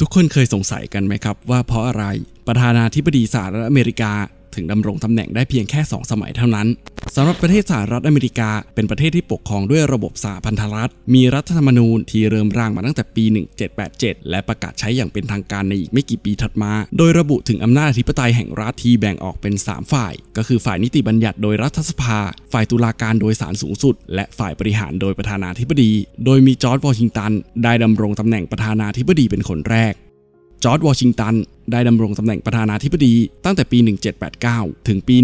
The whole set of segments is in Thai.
ทุกคนเคยสงสัยกันไหมครับว่าเพราะอะไรประธานาธิบดีสหรัฐอเมริกา ถึงดำรงตำแหน่งได้เพียงแค่ 2 สมัยเท่านั้นสำหรับประเทศสหรัฐอเมริกา เป็นประเทศที่ปกครองด้วยระบบสหพันธรัฐ มีรัฐธรรมนูญที่เริ่มร่างมาตั้งแต่ปี 1787 และประกาศใช้อย่างเป็นทางการในอีกไม่กี่ปีถัดมา โดยระบุถึงอำนาจอธิปไตยแห่งรัฐที่แบ่งออกเป็น 3 ฝ่าย ก็คือฝ่ายนิติบัญญัติโดยรัฐสภา ฝ่ายตุลาการโดยศาลสูงสุด และฝ่ายบริหารโดยประธานาธิบดี โดยมีจอร์จวอชิงตัน ได้ดำรงตำแหน่งประธานาธิบดีเป็นคนแรก จอร์จวอชิงตัน ได้ดำรงตำแหน่งประธานาธิบดีตั้งแต่ปี 1789 ถึงปี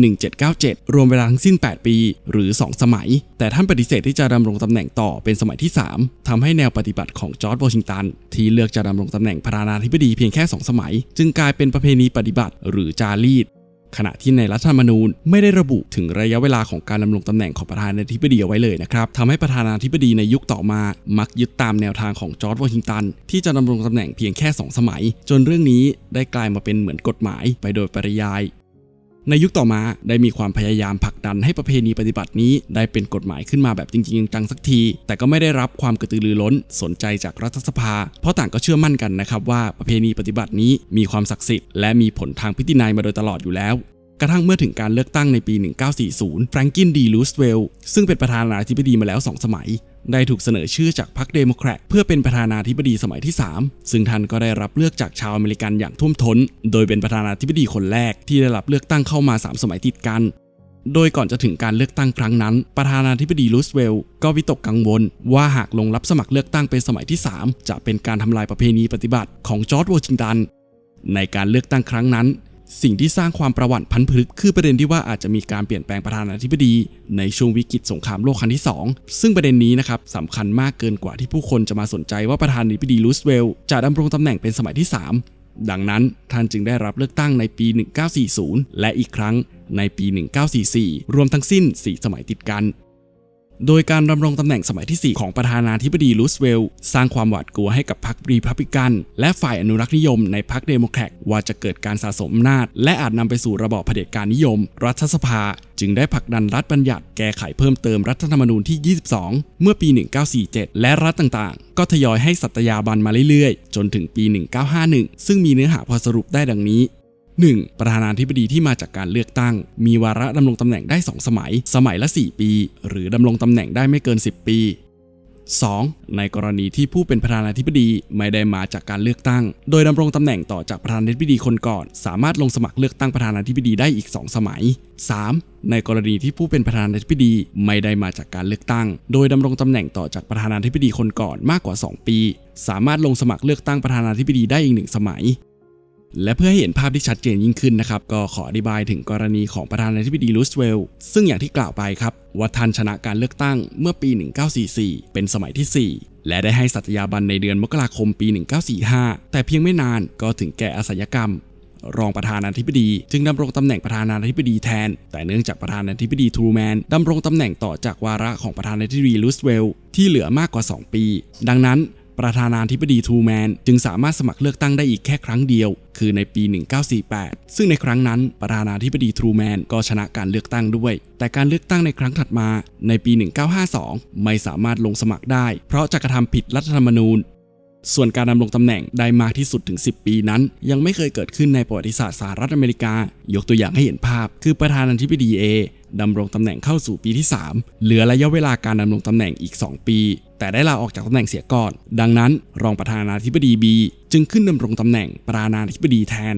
1797 รวมเวลาทั้งสิ้น 8 ปี หรือ 2 สมัย แต่ท่านปฏิเสธที่จะดำรงตำแหน่งต่อเป็นสมัยที่ 3ทำให้แนวปฏิบัติของจอร์จวอชิงตัน ที่เลือกจะดำรงตำแหน่งประธานาธิบดีเพียงแค่ 2 สมัย จึงกลายเป็นประเพณีปฏิบัติหรือจารีต ขณะที่ในรัฐธรรมนูญไม่ได้ระบุถึงระยะเวลาของการดำรงตำแหน่งของประธานาธิบดีเอาไว้เลยนะครับทำให้ประธานาธิบดีในยุคต่อมา มักยึดตามแนวทางของจอร์จวอชิงตัน ที่จะดำรงตำแหน่งเพียงแค่ 2 สมัย จนเรื่องนี้ได้กลายมาเป็นเหมือนกฎหมายไปโดยปริยาย ในยุคต่อมาได้มีความพยายามผลักดันให้ประเพณีปฏิบัตินี้ได้เป็นกฎหมายขึ้นมาแบบจริงๆจังสักที แต่ก็ไม่ได้รับความกระตือรือร้นสนใจจากรัฐสภา เพราะต่างก็เชื่อมั่นกันนะครับว่าประเพณีปฏิบัตินี้มีความศักดิ์สิทธิ์และมีผลทางพิธีนัยมาโดยตลอดอยู่แล้วกระทั่งเมื่อถึงการเลือกตั้งในปี 1940 แฟรงกินดี ลูสเวลล์ซึ่งเป็นประธานาธิบดีมาแล้ว 2 สมัย ได้ถูกเสนอชื่อจากพรรคเดโมแครตเพื่อเป็นประธานาธิบดีสมัยที่ 3 ซึ่งท่านก็ได้รับเลือกจากชาวอเมริกันอย่างท่วมท้น โดยเป็นประธานาธิบดีคนแรกที่ได้รับเลือกตั้งเข้ามา 3 สมัยติดกัน โดยก่อนจะถึงการเลือกตั้งครั้งนั้น ประธานาธิบดีรูสเวลล์ก็วิตกกังวล ว่าหากลงรับสมัครเลือกตั้งเป็นสมัยที่ 3 จะเป็นการทำลายประเพณีปฏิบัติของจอร์จวอชิงตันในการเลือกตั้งครั้งนั้น สิ่งที่สร้างความประวัติพันพึกคือประเด็นที่ว่าอาจจะมีการเปลี่ยนแปลงประธานาธิบดี ในช่วงวิกฤตสงครามโลกครั้งที่ 2 ซึ่งประเด็นนี้นะครับสำคัญมากเกินกว่าที่ผู้คนจะมาสนใจว่าประธานาธิบดีรูสเวลล์จะดำรงตำแหน่งเป็นสมัยที่ 3 ดังนั้นท่านจึงได้รับเลือกตั้งในปี 1940 และอีกครั้งในปี 1944 รวมทั้งสิ้น 4 สมัยติดกัน โดยการดำรงตำแหน่งสมัยที่ 4 ของประธานาธิบดีรูสเวล์สร้างความหวาดกลัวให้กับพรรครีพับลิกัน และฝ่ายอนุรักษ์นิยมในพรรคเดโมแครตว่าจะเกิดการสะสมอำนาจ และอาจนำไปสู่ระบอบเผด็จการนิยม รัฐสภา จึงได้ผลักดันรัฐบัญญัติแก้ไขเพิ่มเติมรัฐธรรมนูญที่ 22 เมื่อปี 1947 และรัฐต่างๆ ก็ทยอยให้สัตยาบันมาเรื่อยๆ จนถึงปี 1951 ซึ่งมีเนื้อหาพอสรุปได้ดังนี้ 1. ประธานาธิบดีที่มาจากการเลือกตั้ง มีวาระดำรงตำแหน่งได้ 2 สมัย สมัยละ 4 ปี หรือดำรงตำแหน่งได้ไม่เกิน 10 ปี 2. ในกรณีที่ผู้เป็นประธานาธิบดีไม่ได้มาจากการเลือกตั้ง โดยดำรงตำแหน่งต่อจากประธานาธิบดีคนก่อน สามารถลงสมัครเลือกตั้งประธานาธิบดีได้อีก 2 สมัย 3. ในกรณีที่ผู้เป็นประธานาธิบดีไม่ได้มาจากการเลือกตั้ง โดยดำรงตำแหน่งต่อจากประธานาธิบดีคนก่อนมากกว่า 2 ปี สามารถลงสมัครเลือกตั้งประธานาธิบดีได้อีกหนึ่งสมัย และเพื่อให้เห็นภาพที่ชัดเจนยิ่งขึ้นนะครับก็ขออธิบายถึงกรณีของประธานาธิบดีรูสเวลล์ซึ่งอย่างที่กล่าวไปครับว่าท่านชนะการเลือกตั้งเมื่อปี 1944 เป็นสมัยที่ 4 และได้ให้สัตยาบันในเดือนมกราคมปี 1945 แต่เพียงไม่นานก็ถึงแก่อสัญกรรม รองประธานาธิบดี จึงดำรงตำแหน่งประธานาธิบดีแทน แต่เนื่องจากประธานาธิบดีทรูแมนดำรงตำแหน่งต่อจากวาระของประธานาธิบดีรูสเวลล์ที่เหลือมากกว่า 2 ปี ดังนั้น ประธานาธิบดีทรูแมนจึงสามารถสมัครเลือกตั้งได้อีกแค่ครั้งเดียว คือในปี 1948 ซึ่งในครั้งนั้นประธานาธิบดีทรูแมนก็ชนะการเลือกตั้งด้วย แต่การเลือกตั้งในครั้งถัดมาในปี 1952 ไม่สามารถลงสมัครได้ เพราะจะกระทำผิดรัฐธรรมนูญส่วนการดำรงตำแหน่งได้มากที่สุดถึง 10 ปีนั้น ยังไม่เคยเกิดขึ้นในประวัติศาสตร์สหรัฐอเมริกา ยกตัวอย่างให้เห็นภาพ คือประธานาธิบดีเอ ดำรงตำแหน่งเข้าสู่ปีที่ 3 เหลือระยะเวลาการดำรงตำแหน่งอีก 2 ปี แต่ได้ลาออกจากตำแหน่งเสียก่อน ดังนั้นรองประธานาธิบดีบี จึงขึ้นดำรงตำแหน่งประธานาธิบดีแทน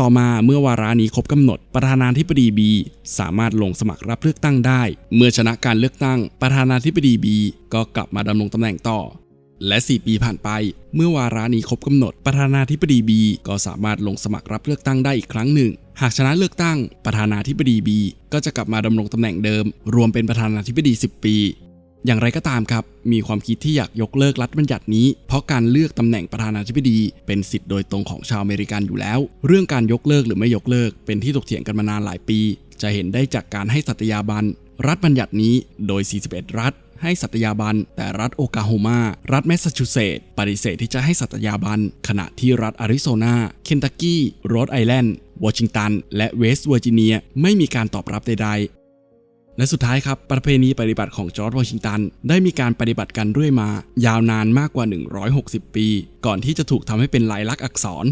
ต่อมาเมื่อวาระนี้ครบกำหนดประธานาธิบดีบีสามารถลงสมัครรับเลือกตั้งได้ เมื่อชนะการเลือกตั้งประธานาธิบดีบีก็กลับมาดำรงตำแหน่งต่อ และ 4 ปีผ่านไป เมื่อวาระนี้ครบกำหนด ประธานาธิบดีบี ก็สามารถลงสมัครรับเลือกตั้งได้อีกครั้งหนึ่ง หากชนะเลือกตั้ง ประธานาธิบดีบี ก็จะกลับมาดำรงตำแหน่งเดิม รวมเป็นประธานาธิบดี 10 ปี อย่างไรก็ตามครับ มีความคิดที่อยากยกเลิกรัฐบัญญัตินี้ เพราะการเลือกตำแหน่งประธานาธิบดีเป็นสิทธิ์โดยตรงของชาวอเมริกันอยู่แล้ว เรื่องการยกเลิกหรือไม่ยกเลิก เป็นที่ถกเถียงกันมานานหลายปี จะเห็นได้จากการให้สัตยาบันรัฐบัญญัตินี้โดย 41 รัฐ ให้สัตยาบัน แต่รัฐโอกลาโฮมารัฐแมสซาชูเซตส์ปฏิเสธที่จะให้สัตยาบัน ขณะที่รัฐอาริโซนาเคนตักกี้โรดไอแลนด์วอชิงตัน และเวสต์เวอร์จิเนียไม่มีการตอบรับใดๆและสุดท้ายครับ ประเพณีปฏิบัติของจอร์จวอชิงตัน ได้มีการปฏิบัติกันเรื่อยมา ยาวนานมากกว่า 160 ปี ก่อนที่จะถูกทำให้เป็นลายลักษณ์อักษร